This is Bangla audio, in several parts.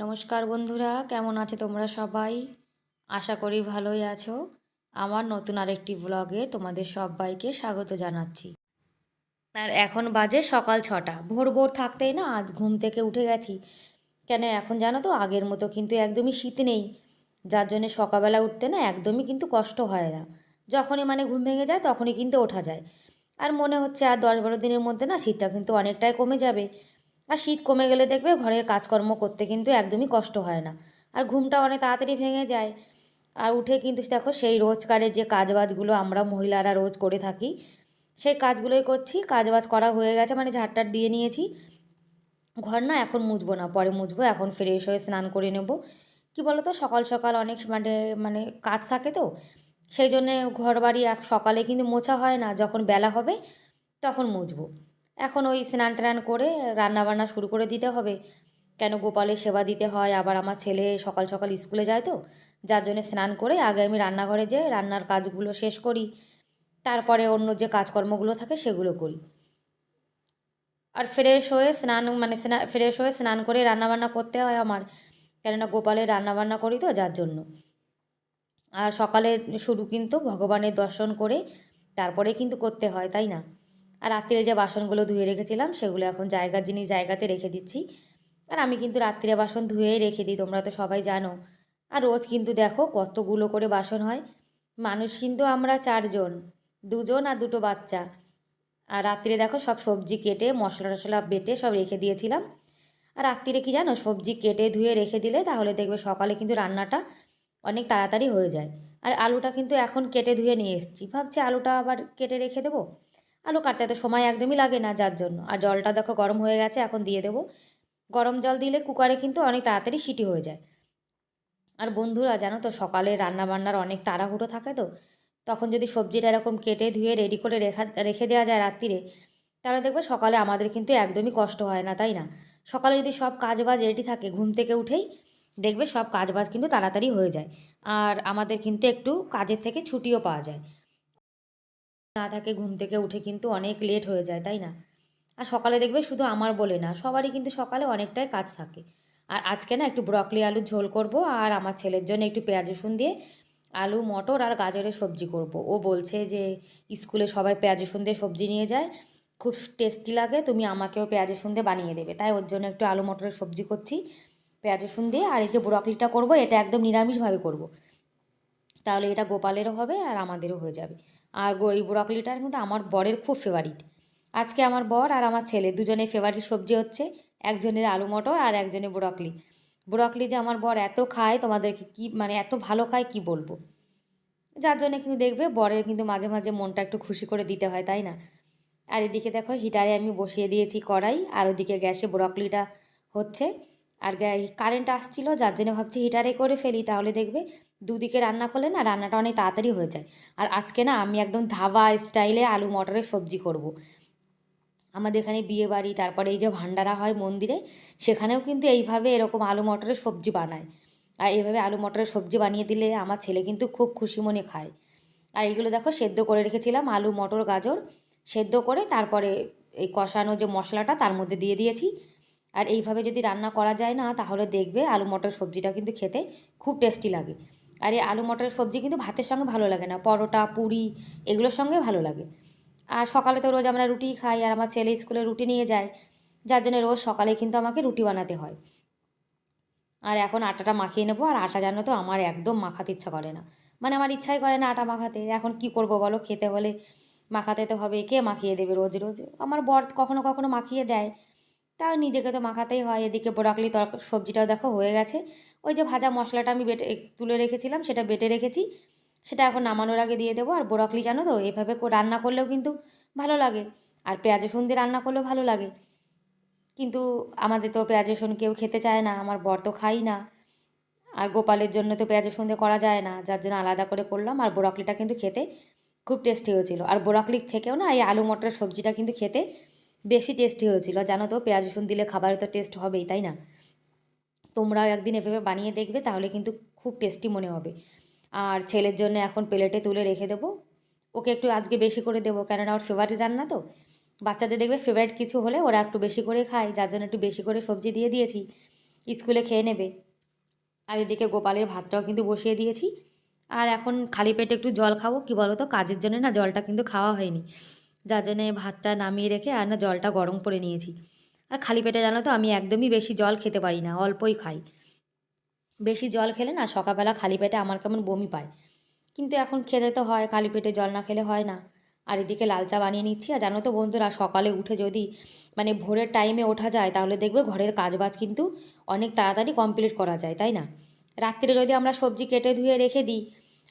নমস্কার বন্ধুরা, কেমন আছে তোমরা সবাই? আশা করি ভালোই আছো। আমার নতুন আরেকটি ব্লগে তোমাদের সবাইকে স্বাগত জানাচ্ছি। আর এখন বাজে সকাল ছটা। ভোর ভোর থাকতেই না আজ ঘুম থেকে উঠে গেছি। কেন এখন জানো তো, আগের মতো কিন্তু একদমই শীত নেই। যার জন্য সকালবেলা উঠতে না একদমই কিন্তু কষ্ট হয় না। যখনই মানে ঘুম ভেঙে যায়, তখনই কিন্তু ওঠা যায়। আর মনে হচ্ছে আর দশ বারো দিনের মধ্যে না শীতটা কিন্তু অনেকটাই কমে যাবে। আর শীত কমে গেলে দেখবে ঘরের কাজকর্ম করতে কিন্তু একদমই কষ্ট হয় না। আর ঘুমটা অনেক তাড়াতাড়ি ভেঙে যায়। আর উঠে কিন্তু দেখো সেই রোজকারের যে কাজবাজগুলো আমরা মহিলারা রোজ করে থাকি, সেই কাজগুলোই করছি। কাজবাজ করা হয়ে গেছে মানে ঝাড়টার দিয়ে নিয়েছি। ঘর না এখন মুছবো না, পরে মুছবো, এখন ফ্রেশ হয়ে স্নান করে নেব। কি বলো তো সকাল সকাল অনেক মানে মানে কাজ থাকে তো, সেই জন্যে ঘর বাড়ি এক সকালে কিন্তু মোছা হয় না, যখন বেলা হবে তখন মুছবো। এখন ওই স্নান টান করে রান্নাবান্না শুরু করে দিতে হবে। কেন গোপালের সেবা দিতে হয়? আবার আমার ছেলে সকাল সকাল স্কুলে যায় তো। যার জন্য স্নান করে আগে আমি রান্নাঘরে যেয়ে রান্নার কাজগুলো শেষ করি। তারপরে অন্য যে কাজকর্মগুলো থাকে সেগুলো করি। আর ফ্রেশ হয়ে স্নান মানে স্না ফ্রেশ হয়ে স্নান করে রান্নাবান্না করতে হয় আমার। কেননা গোপালের রান্নাবান্না করি তো যার জন্য। আর সকালে শুরু কিন্তু ভগবানের দর্শন করে তারপরে কিন্তু করতে হয়, তাই না? আর রাত্রিরে যে বাসনগুলো ধুয়ে রেখেছিলাম, সেগুলো এখন জায়গার জিনিস জায়গাতে রেখে দিচ্ছি। আর আমি কিন্তু রাত্রিরে বাসন ধুয়েই রেখে দিই, তোমরা তো সবাই জানো। আর রোজ কিন্তু দেখো কতগুলো করে বাসন হয়। মানুষ কিন্তু আমরা চারজন, দুজন আর দুটো বাচ্চা। আর রাত্রিরে দেখো সব সবজি কেটে, মশলা টশলা বেটে সব রেখে দিয়েছিলাম। আর রাত্রিরে কি জানো, সবজি কেটে ধুয়ে রেখে দিলে তাহলে দেখবে সকালে কিন্তু রান্নাটা অনেক তাড়াতাড়ি হয়ে যায়। আর আলুটা কিন্তু এখন কেটে ধুয়ে নিয়ে এসেছি। ভাবছি আলুটা আবার কেটে রেখে দেবো। আলু কাটতে তো সময় একদমই লাগে না যার জন্য। আর জলটা দেখো গরম হয়ে গেছে, এখন দিয়ে দেবো। গরম জল দিলে কুকারে কিন্তু অনেক তাড়াতাড়ি সিটি হয়ে যায়। আর বন্ধুরা, জানো তো, সকালে রান্নাবান্নার অনেক তাড়াহুড়ো থাকে তো। তখন যদি সবজিটা এরকম কেটে ধুয়ে রেডি করে রেখা, রেখে দেওয়া যায় রাত্রিরে, তাহলে দেখবে সকালে আমাদের কিন্তু একদমই কষ্ট হয় না, তাই না? সকালে যদি সব কাজবাজ রেডি থাকে, ঘুম থেকে উঠেই দেখবে সব কাজবাজ কিন্তু তাড়াতাড়ি হয়ে যায়। আর আমাদের কিন্তু একটু কাজের থেকে ছুটিও পাওয়া যায়। না থাকে ঘুম থেকে উঠে কিন্তু অনেক লেট হয়ে যায়, তাই না? আর সকালে দেখবে শুধু আমার বলে না, সবারই কিন্তু সকালে অনেকটাই কাজ থাকে। আর আজকে না একটু ব্রকলি আলুর ঝোল করব আর আমার ছেলের জন্য একটু পেঁয়াজ রসুন দিয়ে আলু, মটর আর গাজরের সবজি করব। ও বলছে যে স্কুলে সবাই পেঁয়াজ রসুন দিয়ে সবজি নিয়ে যায়, খুব টেস্টি লাগে, তুমি আমাকেও পেঁয়াজ রসুন দিয়ে বানিয়ে দেবে। তাই ওর জন্য একটু আলু, মটরের সবজি করছি, পেঁয়াজ রসুন দিয়ে। আর এই যে ব্রকলিটা করব, এটা একদম নিরামিষভাবে করব। তাহলে এটা গোপালেরও হবে আর আমাদেরও হয়ে যাবে। আর এই ব্রকলিটা কিন্তু আমার বরের খুব ফেভারিট আজকে আমার বর আর আমার ছেলে দুজনের ফেভারিট সবজি হচ্ছে একজনের আলু মটর আর একজনের ব্রকলি ব্রকলি যে আমার বর এত খায়, তোমাদেরকে কি মানে এত ভালো খায় কি বলব? যার জন্য কিন্তু দেখবে বরের কিন্তু মাঝে মাঝে মনটা একটু খুশি করে দিতে হয়, তাই না? আর এদিকে দেখো হিটারে আমি বসিয়ে দিয়েছি কড়াই, আর ওদিকে গ্যাসে ব্রকলিটা হচ্ছে। আর কারেন্ট আসছিল, যার জন্য ভাবছি হিটারে করে ফেলি, তাহলে দেখবে দুদিকে রান্না করলে না রান্নাটা অনেক তাড়াতাড়ি হয়ে যায়। আর আজকে না আমি একদম ধাবা স্টাইলে আলু মটরের সবজি করব। আমাদের এখানে বিয়ে বাড়ি, তারপরে এই যে ভান্ডারা হয় মন্দিরে, সেখানেও কিন্তু এইভাবে এরকম আলু মটরের সবজি বানায়। আর এইভাবে আলু মটরের সবজি বানিয়ে দিলে আমার ছেলে কিন্তু খুব খুশি মনে খায়। আর এইগুলো দেখো সেদ্ধ করে রেখেছিলাম, আলু, মটর, গাজর, সেদ্ধ করে তারপরে এই কষানো যে মশলাটা তার মধ্যে দিয়ে দিয়েছি। আর এইভাবে যদি রান্না করা যায় না, তাহলে দেখবে আলু মটর সবজিটা কিন্তু খেতে খুব টেস্টি লাগে। আর এই আলু মটরের সবজি কিন্তু ভাতের সঙ্গে ভালো লাগে না, পরোটা, পুরি এগুলোর সঙ্গে ভালো লাগে। আর সকালে তো রোজ আমরা রুটি খাই আর আমার ছেলে স্কুলে রুটি নিয়ে যায়, যার জন্য রোজ সকালে কিন্তু আমাকে রুটি বানাতে হয়। আর এখন আটাটা মাখিয়ে নেব, আর আটা জানো তো আমার একদম মাখাতে ইচ্ছা করে না। মানে আমার ইচ্ছাই করে না আটা মাখাতে, এখন কি করব বলো? খেতে হলে মাখাতে তো হবে, কে মাখিয়ে দেবে রোজ রোজ? আমার বর কখনো কখনো মাখিয়ে দেয়। তাও নিজেকে তো মাখাতেই হয়। এদিকে ব্রকলি তরক সবজিটাও দেখো হয়ে গেছে। ওই যে ভাজা মশলাটা আমি বেটে, তুলে রেখেছিলাম, সেটা বেটে রেখেছি। সেটা এখন নামানোর আগে দিয়ে দেবো। আর ব্রকলি জানো তো, এভাবে রান্না করলেও কিন্তু ভালো লাগে। আর পেঁয়াজ রসুন দিয়ে রান্না করলেও ভালো লাগে। কিন্তু আমাদের তো পেঁয়াজ রসুন কেউ খেতে চায় না, আমার বর তো খাই না। আর গোপালের জন্য তো পেঁয়াজ রসুন দিয়ে করা যায় না, যার জন্য আলাদা করে করলাম। আর ব্রকলিটা কিন্তু খেতে খুব টেস্টি হয়েছিল। আর ব্রকলির থেকেও না, এই আলু মটরের সবজিটা কিন্তু খেতে বেশি টেস্টি হয়েছিল। জানো তো, পেঁয়াজ, রসুন দিলে খাবারে তো টেস্ট হবেই, তাই না? তোমরাও একদিন এভাবে বানিয়ে দেখবে, তাহলে কিন্তু খুব টেস্টি মনে হবে। আর ছেলের জন্য এখন প্লেটে তুলে রেখে দেবো। ওকে একটু আজকে বেশি করে দেবো, কেননা ওর ফেভারিট রান্না তো। বাচ্চাদের দেখবে ফেভারিট কিছু হলে ওরা একটু বেশি করে খায়, যার জন্য একটু বেশি করে সবজি দিয়ে দিয়েছি। স্কুলে খেয়ে নেবে। আর এদিকে গোপালের ভাতটাও কিন্তু বসিয়ে দিয়েছি। আর এখন খালি পেটে একটু জল খাব, কি বলো তো কাজের জন্য না জলটা কিন্তু খাওয়া হয়নি। যার জন্যে ভাতটা নামিয়ে রেখে আর না জলটা গরম করে নিয়েছি। আর খালি পেটে জানো তো, আমি একদমই বেশি জল খেতে পারি না, অল্পই খাই। বেশি জল খেলে না সকালবেলা খালি পেটে আমার কেমন বমি পায়। কিন্তু এখন খেতে তো হয়, খালি পেটে জল না খেলে হয় না। আর এদিকে লাল চা বানিয়ে নিচ্ছি, আর জানো তো বন্ধুরা, সকালে উঠে যদি মানে ভোরের টাইমে ওঠা যায়, তাহলে দেখবে ঘরের কাজবাজ কিন্তু অনেক তাড়াতাড়ি কমপ্লিট করা যায়, তাই না? রাত্রে যদি আমরা সবজি কেটে ধুয়ে রেখে দিই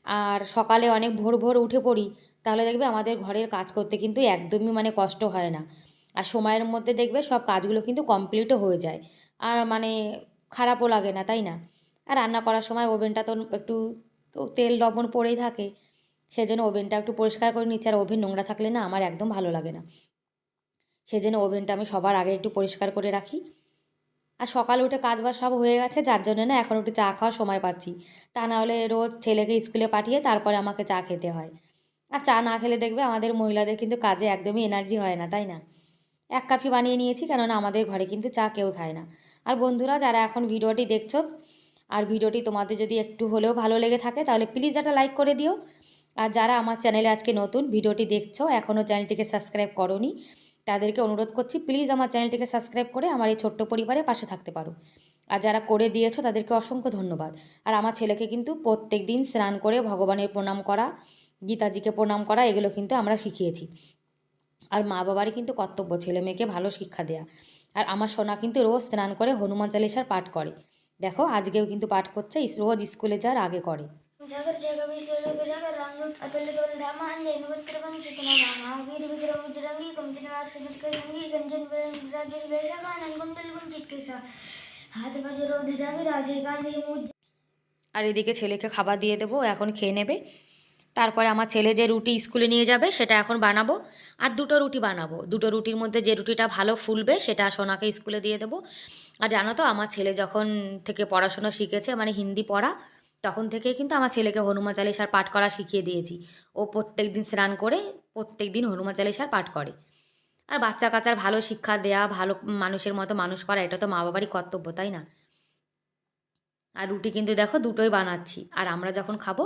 আর সকালে অনেক ভোর ভোর উঠে পড়ি, তাহলে দেখবে আমাদের ঘরের কাজ করতে কিন্তু একদমই মানে কষ্ট হয় না। আর সময়ের মধ্যে দেখবে সব কাজগুলো কিন্তু কমপ্লিটও হয়ে যায়। আর মানে খারাপও লাগে না, তাই না? আর রান্না করার সময় ওভেনটা তো একটু তেল লবণ পড়েই থাকে, সেজন্য ওভেনটা একটু পরিষ্কার করে নিচ্ছি। আর ওভেন নোংরা থাকলে না আমার একদম ভালো লাগে না। সেজন্য ওভেনটা আমি সবার আগে একটু পরিষ্কার করে রাখি। আর সকালে উঠে কাজ বাজ সব হয়ে গেছে, যার জন্য না এখন একটু চা খাওয়ার সময় পাচ্ছি। তা না হলে রোজ ছেলেকে স্কুলে পাঠিয়ে তারপরে আমাকে চা খেতে হয়। আর চা না খেলে দেখবে আমাদের মহিলাদের কিন্তু কাজে একদমই এনার্জি হয় না, তাই না? এক কাপি বানিয়ে নিয়েছি, কেননা আমাদের ঘরে কিন্তু চা কেউ খায় না। আর বন্ধুরা, যারা এখন ভিডিওটি দেখছ, আর ভিডিওটি তোমাদের যদি একটু হলেও ভালো লেগে থাকে, তাহলে প্লিজ একটা লাইক করে দিও। আর যারা আমার চ্যানেলে আজকে নতুন, ভিডিওটি দেখছ এখনও চ্যানেলটিকে সাবস্ক্রাইব করনি তাদেরকে অনুরোধ করছি প্লিজ আমার চ্যানেলটিকে সাবস্ক্রাইব করে আমার এই ছোট্ট পরিবারে পাশে থাকতে পারো। আর যারা করে দিয়েছ, তাদেরকে অসংখ্য ধন্যবাদ। আর আমার ছেলেকে কিন্তু প্রত্যেক দিন স্নান করে ভগবানের প্রণাম করা, গীতাজিকে প্রণাম করা, এগুলো কিন্তু আমরা শিখিয়েছি। আর মা বাবারই কিন্তু কর্তব্য, ছেলে মেয়েকে ভালো শিক্ষা দেয়া। আর আমার সোনা কিন্তু রোজ স্নান করে হনুমান চালিসার পাঠ করে। দেখো, আজকেও কিন্তু পাঠ করছে, রোজ স্কুলে যাওয়ার আগে করে। జగర్ జగవీశ్వరులకు జగర్ రంగు అతుల్యతోల ధామ వీరి విగ్రహం విజరంగి కంచిన వాక్షిక సంగి రాజ్యం వేషమానం గుండెలు చిట్కేశ হাত বাজে রোদে যাবে রাজীব আর এদিকে ছেলেকে খাবার দিয়ে দেবো এখন খেয়ে নেবে তারপরে আমার ছেলে যে রুটি স্কুলে নিয়ে যাবে সেটা এখন বানাবো আর দুটো রুটি বানাবো দুটো রুটির মধ্যে যে রুটিটা ভালো ফুলবে সেটা সোনাকে স্কুলে দিয়ে দেবো আর জানো তো আমার ছেলে যখন থেকে পড়াশোনা শিখেছে মানে হিন্দি পড়া তখন থেকেই কিন্তু আমার ছেলেকে হনুমান চালিসার পাঠ করা শিখিয়ে দিয়েছি। ও প্রত্যেক দিন স্নান করে প্রত্যেক দিন হনুমান চালিসার পাঠ করে। আর বাচ্চা কাচ্চার ভালো শিক্ষা দেয়া, ভালো মানুষের মতো মানুষ করা, এটা তো মা বাবারই কর্তব্য, তাই না? আর রুটি কিন্তু দেখো দুটোই বানাচ্ছি। আর আমরা যখন খাব,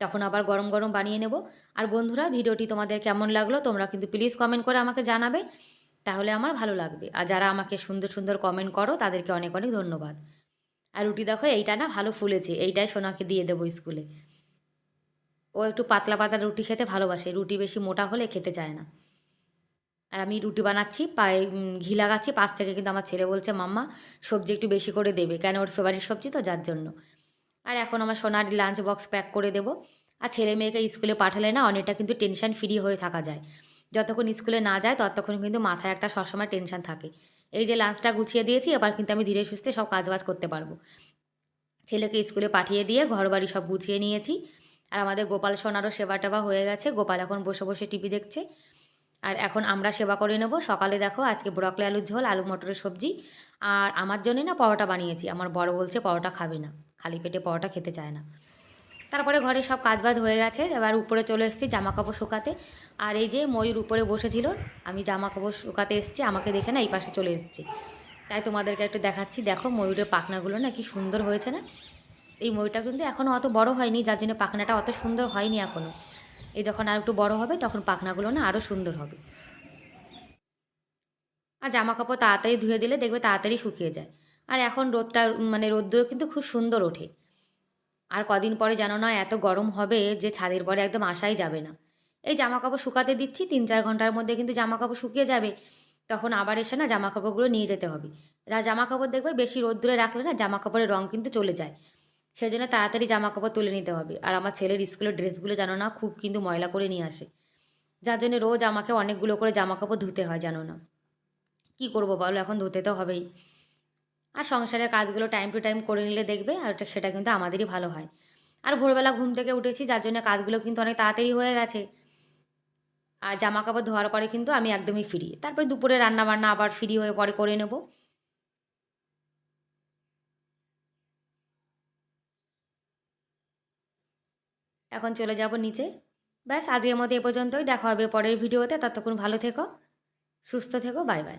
তখন আবার গরম গরম বানিয়ে নেব। আর বন্ধুরা, ভিডিওটি তোমাদের কেমন লাগল তোমরা কিন্তু প্লিজ কমেন্ট করে আমাকে জানাবে। তাহলে আমার ভালো লাগবে। আর যারা আমাকে সুন্দর সুন্দর কমেন্ট করো, তাদেরকে অনেক অনেক ধন্যবাদ। আর রুটি দেখো, এইটা না ভালো ফুলেছে, এইটাই সোনাকে দিয়ে দেবো স্কুলে। ও একটু পাতলা পাতলা রুটি খেতে ভালোবাসে, রুটি বেশি মোটা হলে খেতে চায় না। আর আমি রুটি বানাচ্ছি, পায়ে ঘি লাগাচ্ছি, পাশ থেকে কিন্তু আমার ছেলে বলছে, মাম্মা, সবজি একটু বেশি করে দেবে, কেন ওর ফেভারিট সবজি তো যার জন্য? আর এখন আমার সোনার লাঞ্চ বক্স প্যাক করে দেবো। আর ছেলে মেয়েকে স্কুলে পাঠালে না অনেকটা কিন্তু টেনশন ফ্রি হয়ে থাকা যায়। যতক্ষণ স্কুলে না যায়, ততক্ষণ কিন্তু মাথায় একটা সবসময় টেনশন থাকে। এই যে লাঞ্চটা গুছিয়ে দিয়েছি, এবার কিন্তু আমি ধীরে সুস্থে সব কাজবাজ করতে পারব। ছেলেকে স্কুলে পাঠিয়ে দিয়ে ঘর বাড়ি সব গুছিয়ে নিয়েছি। আর আমাদের গোপাল সোনারও সেবা টেবা হয়ে গেছে। গোপাল এখন বসে বসে টিভি দেখছে। আর এখন আমরা সেবা করে নেব। সকালে দেখো, আজকে ব্রকলি আলুর ঝোল, আলু মটরের সবজি। আর আমার জন্যই না পরোটা বানিয়েছি। আমার বড় বলছে পরোটা খাবে না। খালি পেটে পরোটা খেতে চায় না। তারপরে ঘরে সব কাজবাজ হয়ে গেছে, এবার উপরে চলে এসেছি জামা কাপড় শুকাতে। আর এই যে ময়ূর উপরে বসেছিল, আমি জামা কাপড় শুকাতে এসেছি, আমাকে দেখে না এই পাশে চলে এসেছি। তাই তোমাদেরকে একটু দেখাচ্ছি, দেখো ময়ূরের পাখনাগুলো না কি সুন্দর হয়েছে না? এই ময়ূরটা কিন্তু এখনও অত বড় হয়নি, যার জন্য পাখনাটা অত সুন্দর হয়নি এখনও এই যখন আর একটু বড় হবে, তখন পাখনাগুলো না আরও সুন্দর হবে। আর জামা কাপড় তাড়াতাড়ি ধুয়ে দিলে দেখবে তাড়াতাড়ি শুকিয়ে যায়। আর এখন রোদটা মানে রোদ্দুরও কিন্তু খুব সুন্দর ওঠে। আর কদিন পরে জানো না এত গরম হবে যে ছাদের পরে একদম আসাই যাবে না। এই জামা কাপড় শুকাতে দিচ্ছি, তিন চার ঘণ্টার মধ্যে কিন্তু জামা কাপড় শুকিয়ে যাবে। তখন আবার এসে না জামা কাপড়গুলো নিয়ে যেতে হবে। জামা কাপড় দেখবে বেশি রোদ্দুরে রাখলে না জামা কাপড়ের রং কিন্তু চলে যায়। সেই জন্য তাড়াতাড়ি জামা কাপড় তুলে নিতে হবে। আর আমার ছেলের স্কুলের ড্রেসগুলো জানো না খুব কিন্তু ময়লা করে নিয়ে আসে। যার জন্য রোজ আমাকে অনেকগুলো করে জামা কাপড় ধুতে হয় জানো না। কী করব বলো? এখন ধুতে তো হবেই। আর সংসারের কাজগুলো টাইম টু টাইম করে নিলে দেখবে আর সেটা কিন্তু আমাদেরই ভালো হয়। আর ভোরবেলা ঘুম থেকে উঠেছি, যার জন্য কাজগুলো কিন্তু অনেক তাড়াতাড়ি হয়ে গেছে। আর জামা কাপড় ধোয়ার পরে কিন্তু আমি একদমই ফ্রি তারপরে দুপুরে রান্না বান্না আবার ফ্রি হয়ে পরে করে নেব। এখন চলে যাব নিচে। ব্যাস, আজকের মতো এ পর্যন্তই। দেখা হবে পরের ভিডিওতে। ততক্ষণ ভালো থেকো, সুস্থ থেকো, বাই বাই।